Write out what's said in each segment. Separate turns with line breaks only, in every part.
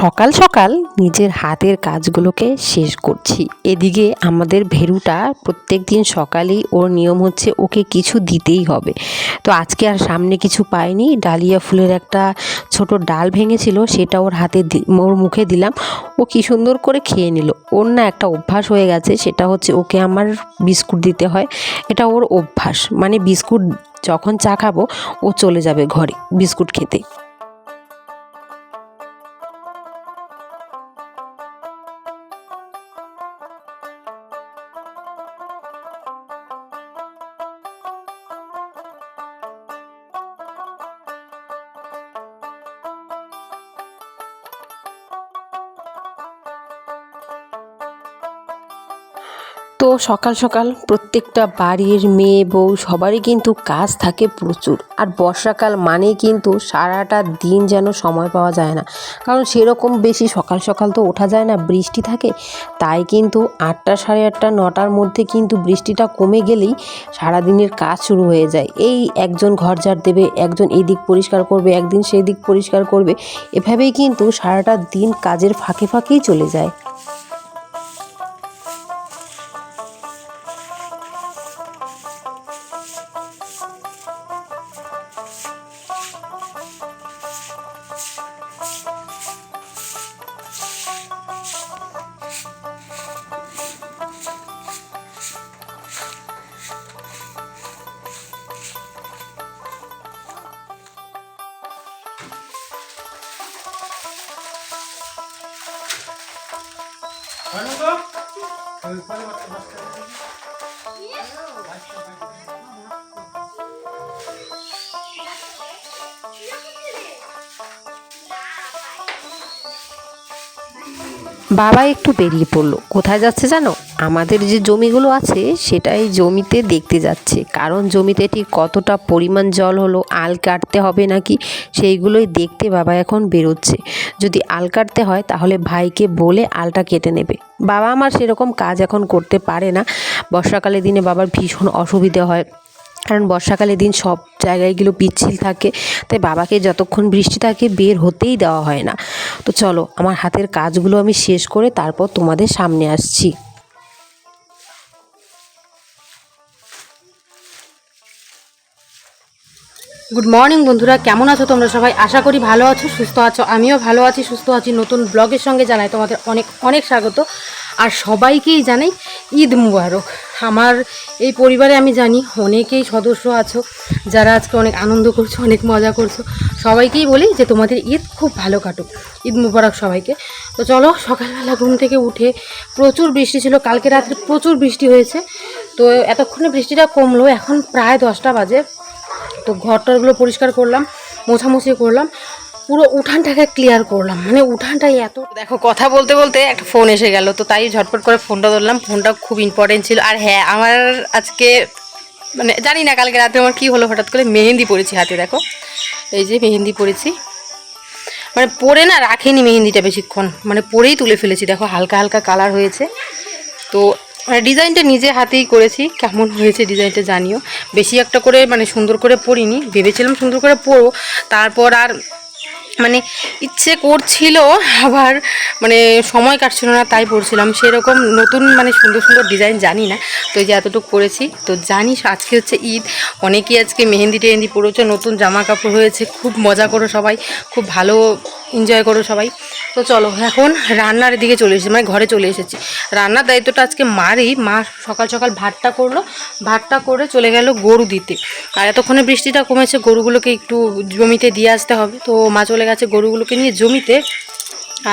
সকাল সকাল নিজের হাতের কাজগুলোকে শেষ করছি। এদিকে আমাদের ভেরুটা প্রত্যেক দিন সকালেই ওর নিয়ম হচ্ছে ওকে কিছু দিতেই হবে। তো আজকে আর সামনে কিছু পাইনি। ডালিয়া ফুলের একটা ছোট ডাল ভেঙেছিল, সেটা ওর হাতে ওর মুখে দিলাম। ও কি সুন্দর করে খেয়ে নিল। ওর না একটা অভ্যাস হয়ে গেছে, সেটা হচ্ছে ওকে আমার বিস্কুট দিতে হয়। এটা ওর অভ্যাস। মানে বিস্কুট যখন চা খাব, ও চলে যাবে ঘরে বিস্কুট খেতে। তো সকাল সকাল প্রত্যেকটা বাড়ির মেয়ে, বউ সবারই কিন্তু কাজ থাকে প্রচুর। আর বর্ষাকাল মানেই কিন্তু সারাটা দিন যেন সময় পাওয়া যায় না। কারণ সেরকম বেশি সকাল সকাল তো ওঠা যায় না, বৃষ্টি থাকে। তাই কিন্তু আটটা সাড়ে আটটা, নটার মধ্যে কিন্তু বৃষ্টিটা কমে গেলেই সারাদিনের কাজ শুরু হয়ে যায়। এই একজন ঘর ঝাড় দেবে, একজন এই দিক পরিষ্কার করবে, একদিন সেই দিক পরিষ্কার করবে। এভাবেই কিন্তু সারাটা দিন কাজের ফাঁকে ফাঁকেই চলে যায়। বাবা একটু বেরিয়ে পড়ল। কোথায় যাচ্ছে জানো? আমাদের যে জমিগুলো আছে, সেটাই জমিতে দেখতে যাচ্ছে। কারণ জমিতে ঠিক কতটা পরিমাণ জল হলো, আল কাটতে হবে নাকি, সেইগুলোই দেখতে বাবা এখন বেরোচ্ছে। যদি আল কাটতে হয়, তাহলে ভাইকে বলে আলটা কেটে নেবে। বাবা আমার সেরকম কাজ এখন করতে পারে না। বর্ষাকালের দিনে বাবার ভীষণ অসুবিধে হয়। কারণ বর্ষাকালের দিন সব জায়গায়গুলো পিচ্ছিল থাকে। তাই বাবাকে যতক্ষণ বৃষ্টি থাকে, বের হতেই দেওয়া হয় না। তো চলো, আমার হাতের কাজগুলো আমি শেষ করে তারপর তোমাদের সামনে আসছি।
গুড মর্নিং বন্ধুরা। কেমন আছো তোমরা সবাই? আশা করি ভালো আছো, সুস্থ আছো। আমিও ভালো আছি, সুস্থ আছি। নতুন ব্লগের সঙ্গে জানাই তোমাদের অনেক অনেক স্বাগত। আর সবাইকেই জানাই ঈদ মুবারক। আমার এই পরিবারে আমি জানি অনেকেই সদস্য আছো, যারা আজকে অনেক আনন্দ করছ, অনেক মজা করছ। সবাইকেই বলি যে তোমাদের ঈদ খুব ভালো কাটুক। ঈদ মুবারক সবাইকে। তো চলো, সকালবেলা ঘুম থেকে উঠে প্রচুর বৃষ্টি ছিল। কালকে রাত্রে প্রচুর বৃষ্টি হয়েছে। তো এতক্ষণে বৃষ্টিটা কমলো। এখন প্রায় দশটা বাজে। তো ঘরটরগুলো পরিষ্কার করলাম, মোছামুছি করলাম, পুরো উঠানটাকে ক্লিয়ার করলাম। মানে উঠানটাই এত দেখো, কথা বলতে বলতে একটা ফোন এসে গেল, তো তাই ঝটপট করে ফোনটা ধরলাম। ফোনটা খুব ইম্পর্টেন্ট ছিল। আর হ্যাঁ আমার আজকে মানে জানি না, কালকে রাতে আমার কী হলো, হঠাৎ করে মেহেন্দি পড়েছি হাতে, দেখো। এই যে মেহেন্দি পড়েছি মানে পরে না, রাখেনি মেহেন্দিটা বেশিক্ষণ। মানে পরেই তুলে ফেলেছি। দেখো, হালকা হালকা কালার হয়েছে। তো ডিজাইনটা নিজে হাতেই করেছি। কেমন হয়েছে ডিজাইনটা জানিও। বেশি একটা করে মানে সুন্দর করে পরিনি। ভেবেছিলাম সুন্দর করে পরবো। তারপর আর মানে ইচ্ছে করছিল, আবার মানে সময় কাটছিল না, তাই পড়ছিলাম। সেরকম নতুন মানে সুন্দর সুন্দর ডিজাইন জানি না, তো এই যে এতটুকু করেছি তো জানিস আজকে হচ্ছে ঈদ, অনেকেই আজকে মেহেন্দি টেহেন্দি পড়েছে নতুন জামা কাপড় হয়েছে, খুব মজা করো সবাই, খুব ভালো এনজয় করো সবাই। তো চলো, এখন রান্নার দিকে চলে এসেছি মানে ঘরে চলে এসেছি। রান্নার দায়িত্বটা আজকে মারই, মা সকাল সকাল ভাতটা করল, ভাতটা করে চলে গেল গরু দিতে। আর এতক্ষণে বৃষ্টিটা কমেছে, গরুগুলোকে একটু জমিতে দিয়ে আসতে হবে, তো মা চলে গেছে গরুগুলোকে নিয়ে জমিতে।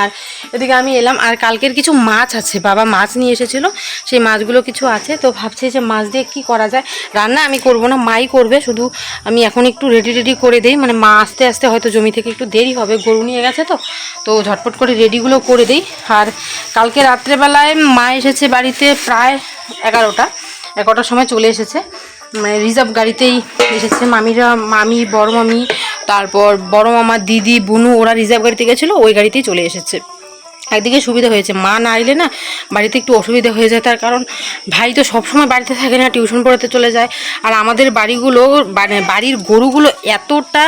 আর এদিকে আমি এলাম, আর কালকের কিছু মাছ আছে, বাবা মাছ নিয়ে এসেছিল, সেই মাছগুলো কিছু আছে, তো ভাবছি যে মাছ দিয়ে কি করা যায়? রান্না আমি করব না, মাই করবে, শুধু আমি এখন একটু রেডি রেডি করে দিই মানে মা আস্তে আস্তে হয়তো জমি থেকে একটু দেরি হবে, গরু নিয়ে গেছে তো তো ঝটপট করে রেডিগুলো করে দিই। আর কালকে রাত্রেবেলায় মা এসেছে বাড়িতে প্রায় এগারোটা, এগারোটার সময় চলে এসেছে মানে রিজার্ভ গাড়িতেই এসেছে, মামিরা, মামি, বড় মামি তারপর বড় মামা দিদি, বুনু, ওরা রিজার্ভ গাড়িতে গেছিল, ওই গাড়িতেই চলে এসেছে। একদিকে সুবিধা হয়েছে, মা না এলে না বাড়িতে একটু অসুবিধা হয়ে যায়, তার কারণ ভাই তো সবসময় বাড়িতে থাকে না টিউশন পড়াতে চলে যায়। আর আমাদের বাড়িগুলো মানে বাড়ির গরুগুলো এতটা,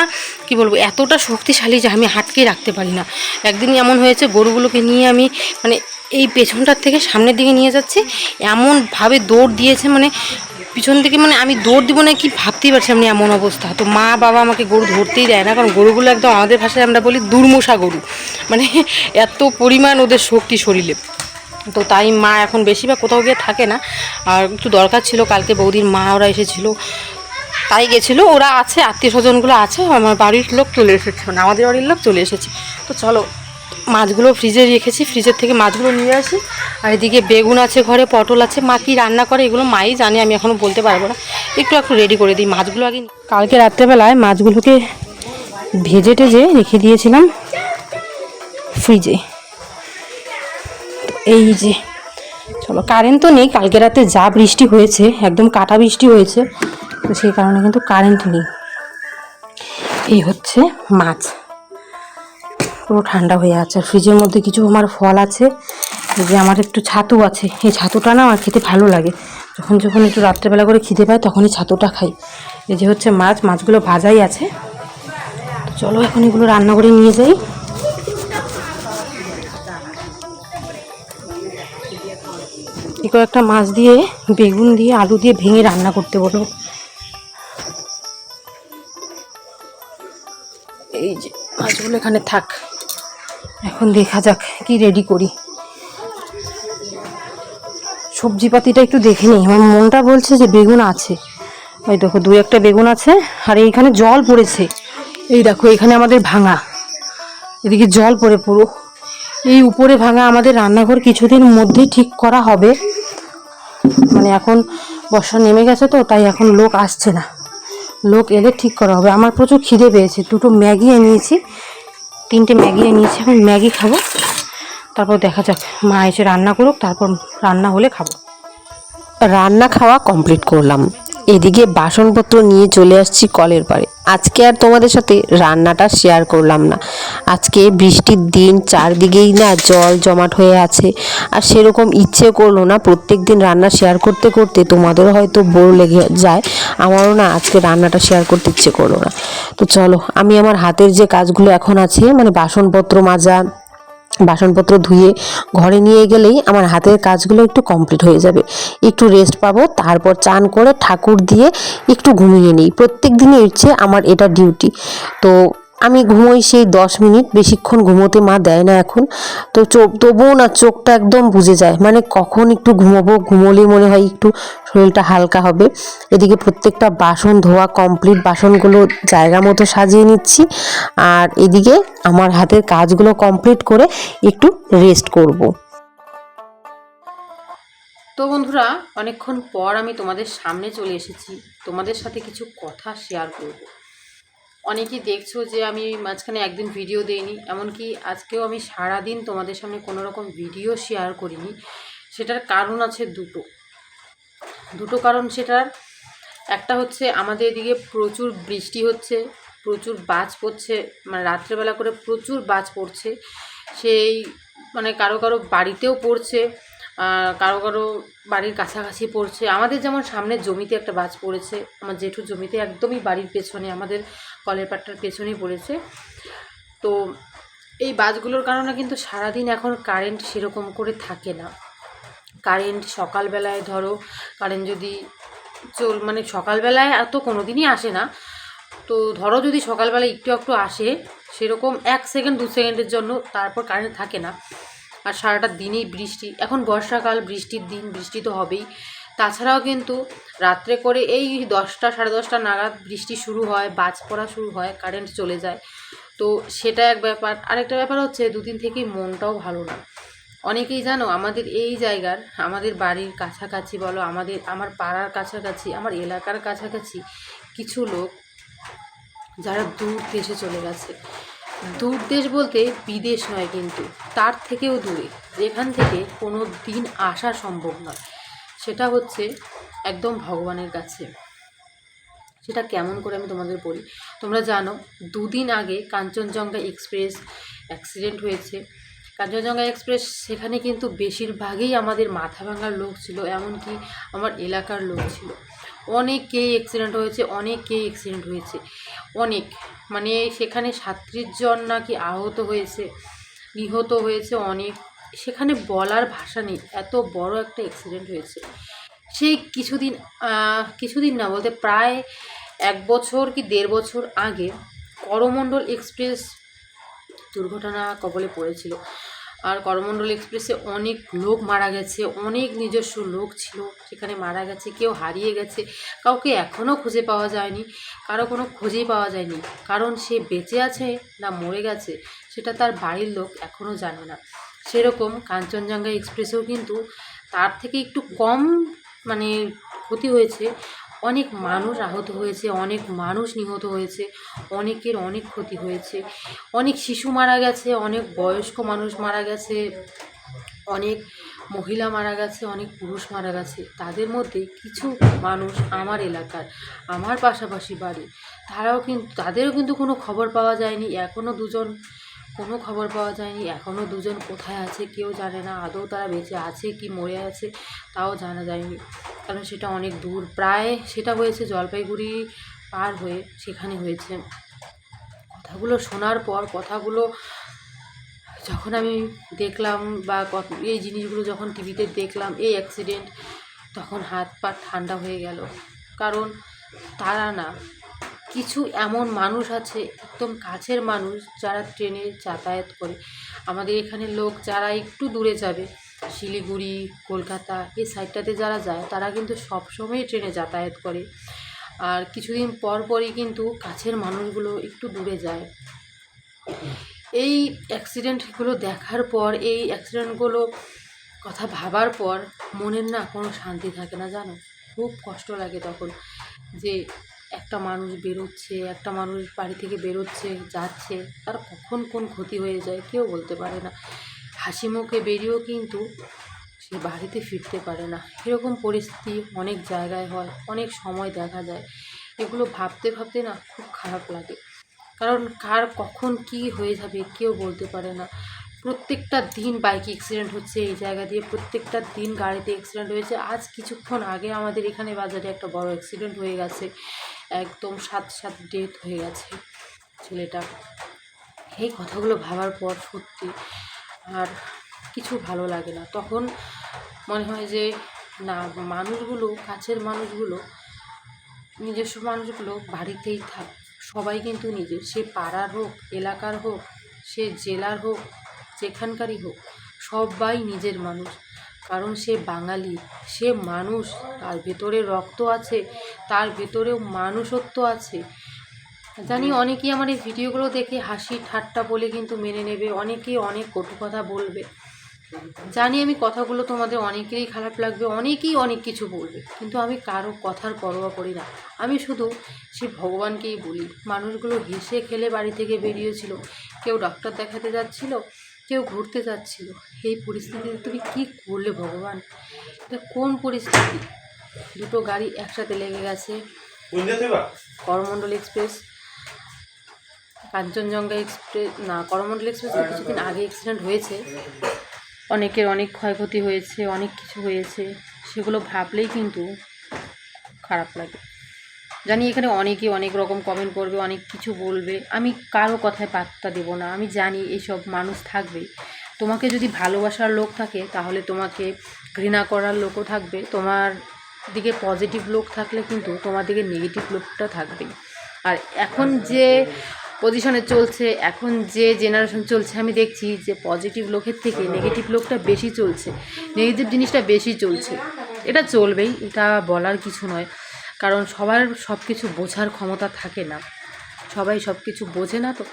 কি বলব, এতটা শক্তিশালী যে আমি হাটকে রাখতে পারি না। একদিন এমন হয়েছে, গরুগুলোকে নিয়ে আমি মানে এই পেছনটার থেকে সামনের দিকে নিয়ে যাচ্ছি, এমনভাবে দৌড় দিয়েছে মানে পিছন থেকে মানে আমি দৌড় দিব না কি ভাবতেই পারছি আমি এমন অবস্থা। তো মা বাবা আমাকে গরু ধরতেই দেয় না, কারণ গরুগুলো একদম আমাদের ভাষায় আমরা বলি দুর্মশা গরু। মানে এত পরিমাণ ওদের শক্তি শরীরে। তো তাই মা এখন বেশিরভাগ কোথাও গিয়ে থাকে না। আর একটু দরকার ছিল, কালকে বৌদির মা ওরা এসেছিল। তাই গেছিল, ওরা আছে আত্মীয় স্বজনগুলো আছে, আমার বাড়ির লোক চলে এসেছে মানে আমাদের বাড়ির লোক চলে এসেছে। তো চলো মাছগুলো ফ্রিজে রেখেছি। ফ্রিজের থেকে মাছগুলো নিয়ে আসি। আর এদিকে বেগুন আছে ঘরে, পটল আছে। মা কি রান্না করে এগুলো মাই জানে, আমি এখনও বলতে পারব না। একটু একটু রেডি করে দিই মাছগুলো আগে। কালকে রাত্রেবেলায় মাছগুলোকে ভেজে টেজে রেখে দিয়েছিলাম ফ্রিজে এই যে, চলো কারেন্ট তো নেই, কালকে রাতে যা বৃষ্টি হয়েছে, একদম কাটা বৃষ্টি হয়েছে, তো সেই কারণে কিন্তু কারেন্ট নেই। এই হচ্ছে মাছ। পুরো ঠান্ডা হয়ে আছে। ফ্রিজের মধ্যে কিছু আমার ফল আছে যে আমার একটু ছাতু আছে। এই ছাতুটা না আমার খেতে ভালো লাগে। যখন যখন একটু রাত্রেবেলা করে খিদে পায়, তখনই ছাতুটা খাই। এই যে হচ্ছে মাছ, মাছগুলো ভাজাই আছে। চলো এখন এগুলো রান্না করে নিয়ে যাই। এই কয়েকটা মাছ দিয়ে, বেগুন দিয়ে, আলু দিয়ে ভেঙে রান্না করতে বলো। এই যে মাছগুলো এখানে থাক। এখন দেখা যাক কি রেডি করি। সবজিপাতিটা একটু দেখে নিই। আমার মনটা বলছে যে বেগুন আছে। ওই দেখো, দু একটা বেগুন আছে, আর এইখানে জল পড়েছে। এই দেখো, এখানে আমাদের ভাঙা। এদিকে জল পড়ে পুরো। এই উপরে ভাঙা আমাদের রান্নাঘর কিছুদিন মধ্যেই ঠিক করা হবে। মানে এখন বর্ষা নেমে গেছে তো, তাই এখন লোক আসছে না। লোক এলে ঠিক করা হবে। আমার প্রচুর খিদে পেয়েছে। দুটো ম্যাগি এনেছি। তিনটে ম্যাগি এনেছি এখন ম্যাগি খাব। তারপর দেখা যাক, মা এসে রান্না করুক, তারপর রান্না হলে খাব।
রান্না খাওয়া কমপ্লিট করলাম। এদিকে বাসনপত্র নিয়ে চলে আসছি কলের পাড়ে। আজকে আর তোমাদের সাথে রান্নাটা শেয়ার করলাম না। আজকে বৃষ্টির দিন, চারদিকেই না জল জমাট হয়ে আছে। আর সেরকম ইচ্ছে করল না প্রত্যেক দিন রান্না শেয়ার করতে করতে, তোমাদেরও হয়তো বোর লেগে যায়। আমারও না আজকে রান্নাটা শেয়ার করতে ইচ্ছে করল না। তো চলো, আমি আমার হাতের যে কাজগুলো এখন আছে মানে বাসনপত্র মাজা বাসনপত্র ধুয়ে ঘরে নিয়ে গেলেই আমার হাতের কাজগুলো একটু কমপ্লিট হয়ে যাবে। একটু রেস্ট পাবো, তারপর চান করে ঠাকুর দিয়ে একটু ঘুমিয়ে নিই। প্রত্যেক দিনই ইচ্ছে আমার এটা ডিউটি তো আমি ঘুমোই সেই দশ মিনিট, বেশিক্ষণ ঘুমোতে মা দেয় না এখন। তো চোখ, তবুও না চোখটা একদম বুঝে যায়। মানে কখন একটু ঘুমোবো, ঘুমোলে মনে হয় একটু শরীরটা হালকা হবে। এদিকে প্রত্যেকটা বাসন, ধোয়া কমপ্লিট বাসনগুলো জায়গা মতো সাজিয়ে নিচ্ছি। আর এদিকে আমার হাতের কাজগুলো কমপ্লিট করে একটু রেস্ট করব।
তো বন্ধুরা, অনেকক্ষণ পর আমি তোমাদের সামনে চলে এসেছি। তোমাদের সাথে কিছু কথা শেয়ার করব। অনেকেই দেখছ যে আমি মাঝখানে একদিন ভিডিও দেইনি, এমনকি আজকেও আমি সারা দিন তোমাদের সামনে কোনো রকম ভিডিও শেয়ার করিনি। সেটার কারণ আছে দুটো। দুটো কারণ সেটার। একটা হচ্ছে আমাদের এদিকে প্রচুর বৃষ্টি হচ্ছে, প্রচুর বাজ পড়ছে মানে রাত্রেবেলা করে প্রচুর বাজ পড়ছে। সেই মানে কারও কারও বাড়িতেও পড়ছে কারও কারও বাড়ির কাছাকাছি পড়ছে। আমাদের যেমন সামনে জমিতে একটা বাজ পড়েছে, আমার জেঠুর জমিতে একদমই বাড়ির পেছনে, আমাদের কলের পাটটার পেছনেই পড়েছে। তো এই বাসগুলোর কারণে কিন্তু সারাদিন এখন কারেন্ট সেরকম করে থাকে না। কারেন্ট সকালবেলায় ধরো কারেন্ট যদি চল মানে সকালবেলায় তো কোনো দিনই আসে না। তো ধরো যদি সকালবেলায় একটু একটু আসে, সেরকম এক সেকেন্ড দু সেকেন্ডের জন্য তারপর কারেন্ট থাকে না। আর সারাটা দিনেই বৃষ্টি, এখন বর্ষাকাল, বৃষ্টির দিন, বৃষ্টি তো হবেই। তাছাড়াও কিন্তু রাত্রে করে এই দশটা, সাড়ে দশটা নাগাদ বৃষ্টি শুরু হয়, বাজ পড়া শুরু হয় কারেন্ট চলে যায়। তো সেটা এক ব্যাপার। আরেকটা ব্যাপার হচ্ছে দুদিন থেকেই মনটাও ভালো না। অনেকেই জানো আমাদের এই জায়গার, আমাদের বাড়ির কাছাকাছি বলো, আমাদের, আমার পাড়ার কাছাকাছি, আমার এলাকার কাছাকাছি কিছু লোক যারা দূর দেশে চলে গেছে। দূর দেশ বলতে বিদেশ নয় কিন্তু, তার থেকেও দূরে। যেখান থেকে কোনো দিন আসা সম্ভব নয়। সেটা হচ্ছে একদম ভগবানের কাছে। সেটা কেমন করে আমি তোমাদের বলি? তোমরা জানো, দুদিন আগে কাঞ্চনজঙ্ঘা এক্সপ্রেস অ্যাক্সিডেন্ট হয়েছে। কাঞ্চনজঙ্ঘা এক্সপ্রেস সেখানে কিন্তু বেশিরভাগই আমাদের মাথা ভাঙার লোক ছিল, এমনকি আমার এলাকার লোক ছিল। অনেকেই অ্যাক্সিডেন্ট হয়েছে অনেকেই অ্যাক্সিডেন্ট হয়েছে। অনেক মানে সেখানে সাত্রিশ জন নাকি আহত হয়েছে, নিহত হয়েছে অনেক সেখানে বলার ভাষা নেই। এত বড় একটা অ্যাক্সিডেন্ট হয়েছে। সেই কিছুদিন কিছুদিন না, বলতে প্রায় এক বছর কি দেড় বছর আগে করমণ্ডল এক্সপ্রেস দুর্ঘটনা কবলে পড়েছিল। আর করমণ্ডল এক্সপ্রেসে অনেক লোক মারা গেছে, অনেক নিজস্ব লোক ছিল সেখানে মারা গেছে, কেউ হারিয়ে গেছে, কাউকে এখনও খুঁজে পাওয়া যায়নি, কারও কোনো খুঁজেই পাওয়া যায়নি। কারণ সে বেঁচে আছে না মরে গেছে, সেটা তার বাড়ির লোক এখনও জানে না। সেরকম কাঞ্চনজঙ্ঘা এক্সপ্রেসেও কিন্তু তার থেকে একটু কম মানে ক্ষতি হয়েছে। অনেক মানুষ আহত হয়েছে, অনেক মানুষ নিহত হয়েছে, অনেকের অনেক ক্ষতি হয়েছে। অনেক শিশু মারা গেছে, অনেক বয়স্ক মানুষ মারা গেছে, অনেক মহিলা মারা গেছে, অনেক পুরুষ মারা গেছে। তাদের মধ্যে কিছু মানুষ আমার এলাকার, আমার পাশাপাশি বাড়ি তারাও কিন্তু, তাদেরও কিন্তু কোনো খবর পাওয়া যায়নি। এখনও দুজন কোনো খবর পাওয়া যায়নি। এখনও দুজন কোথায় আছে কেউ জানে না। আদৌ তারা বেঁচে আছে কি মরে আছে তাও জানা যায়নি। কারণ সেটা অনেক দূর। প্রায় সেটা হয়েছে জলপাইগুড়ি পার হয়ে সেখানে হয়েছে। কথাগুলো শোনার পর, কথাগুলো যখন আমি দেখলাম বা এই জিনিসগুলো যখন টিভিতে দেখলাম, এই অ্যাক্সিডেন্ট তখন হাত পা ঠান্ডা হয়ে গেল। কারণ তারা না কিছু এমন মানুষ আছে, একদম কাছের মানুষ যারা ট্রেনে যাতায়াত করে। আমাদের এখানে লোক যারা একটু দূরে যাবে, শিলিগুড়ি, কলকাতা এই সাইডটাতে যারা যায়, তারা কিন্তু সবসময় ট্রেনে যাতায়াত করে। আর কিছুদিন পর পরই কিন্তু কাছের মানুষগুলো একটু দূরে যায়। এই অ্যাক্সিডেন্টগুলো দেখার পর, এই অ্যাক্সিডেন্টগুলো কথা ভাবার পর মনের না কোনো শান্তি থাকে না, জানো? খুব কষ্ট লাগে তখন যে একটা মানুষ বেরোচ্ছে, একটা মানুষ বাড়ি থেকে বেরোচ্ছে, যাচ্ছে, তার কখন কোন ক্ষতি হয়ে যায় কেউ বলতে পারে না। হাসি মুখে বেরিয়েও কিন্তু সে বাড়িতে ফিরতে পারে না। এরকম পরিস্থিতি অনেক জায়গায় হয়, অনেক সময় দেখা যায়। এগুলো ভাবতে ভাবতে না খুব খারাপ লাগে। কারণ কার কখন কি হয়ে যাবে কেউ বলতে পারে না। প্রত্যেকটা দিন বাইকে অ্যাক্সিডেন্ট হচ্ছে এই জায়গা দিয়ে, প্রত্যেকটা দিন গাড়িতে অ্যাক্সিডেন্ট হয়েছে। আজ কিছুক্ষণ আগে আমাদের এখানে বাজারে একটা বড় অ্যাক্সিডেন্ট হয়ে গেছে। একদম সাত সাত ডেথ হয়ে গেছে ছেলেটা। এই কথাগুলো ভাবার পর সত্যি আর কিছু ভালো লাগে না। তখন মনে হয় যে, না, মানুষগুলো, কাছের মানুষগুলো, নিজস্ব মানুষগুলো বাড়িতেই থাক। সবাই কিন্তু নিজের। সে পাড়ার হোক, এলাকার হোক, সে জেলার হোক, যেখানকারই হোক, সবাই নিজের মানুষ। কারণ সে বাঙালি, সে মানুষ। তার ভেতরে রক্ত আছে, তার ভেতরেও মানুষত্ব আছে। জানি অনেকেই আমার এই ভিডিওগুলো দেখে হাসি ঠাট্টা বলে কিন্তু মেনে নেবে, অনেকেই অনেক কটু কথা বলবে। জানি আমি কথাগুলো তোমাদের অনেকেরই খারাপ লাগবে, অনেকেই অনেক কিছু বলবে, কিন্তু আমি কারও কথার পরোয়া করি না। আমি শুধু সে ভগবানকেই বলি। মানুষগুলো হেসে খেলে বাড়ি থেকে বেরিয়েছিল, কেউ ডাক্তার দেখাতে যাচ্ছিল কেউ ঘুরতে যাচ্ছিল। এই পরিস্থিতিতে তুমি কী করলে ভগবান? এটা কোন পরিস্থিতি? দুটো গাড়ি একসাথে লেগে গেছে। করমণ্ডল এক্সপ্রেস কাঞ্চনজঙ্ঘা এক্সপ্রেস না করমণ্ডল এক্সপ্রেস কিছুদিন আগে অ্যাক্সিডেন্ট হয়েছে। অনেকের অনেক ক্ষয়ক্ষতি হয়েছে অনেক কিছু হয়েছে। সেগুলো ভাবলেই কিন্তু খারাপ লাগে। জানি এখানে অনেকে অনেক রকম কমেন্ট করবে, অনেক কিছু বলবে। আমি কারও কথায় পাত্তা দেবো না। আমি জানি এইসব মানুষ থাকবে। তোমাকে যদি ভালোবাসার লোক থাকে, তাহলে তোমাকে ঘৃণা করার লোকও থাকবে। তোমার দিকে পজিটিভ লোক থাকলে কিন্তু তোমার দিকে নেগেটিভ লোকটা থাকবেই। আর এখন যে পজিশনে চলছে, এখন যে জেনারেশন চলছে, আমি দেখছি যে পজিটিভ লোকের থেকে নেগেটিভ লোকটা বেশি চলছে। নেগেটিভ জিনিসটা বেশি চলছে। এটা চলবেই, এটা বলার কিছু নয়। কারণ সবার সব কিছু বোঝার ক্ষমতা থাকে না। সবাই সব কিছু বোঝে না তো,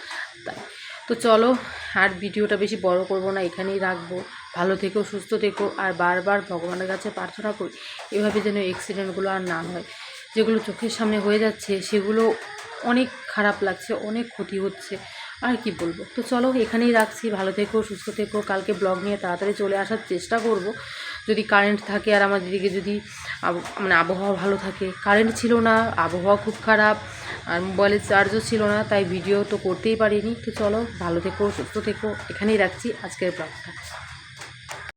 তাই। তো চলো, আর ভিডিওটা বেশি বড় করব না, এখানেই রাখব। ভালো থেকো, সুস্থ থেকো, আর বারবার ভগবানের কাছে প্রার্থনা করি, এভাবে যেন অ্যাক্সিডেন্টগুলো আর না হয়। যেগুলো চোখের সামনে হয়ে যাচ্ছে, সেগুলো অনেক খারাপ লাগছে, অনেক ক্ষতি হচ্ছে, আর কি বলব? তো চলো, এখানেই রাখছি। ভালো থেকো, সুস্থ থেকো। কালকে ব্লগ নিয়ে তাড়াতাড়ি চলে আসার চেষ্টা করব। যদি কারেন্ট থাকে আর আমাদের দিকে যদি মানে আবহাওয়া ভালো থাকে। কারেন্ট ছিল না, আবহাওয়া খুব খারাপ, আর মোবাইলের চার্জও ছিল না, তাই ভিডিও তো করতেই পারিনি। তো চলো, ভালো থেকো, সুস্থ থেকো, এখানেই রাখছি আজকের ব্লগটা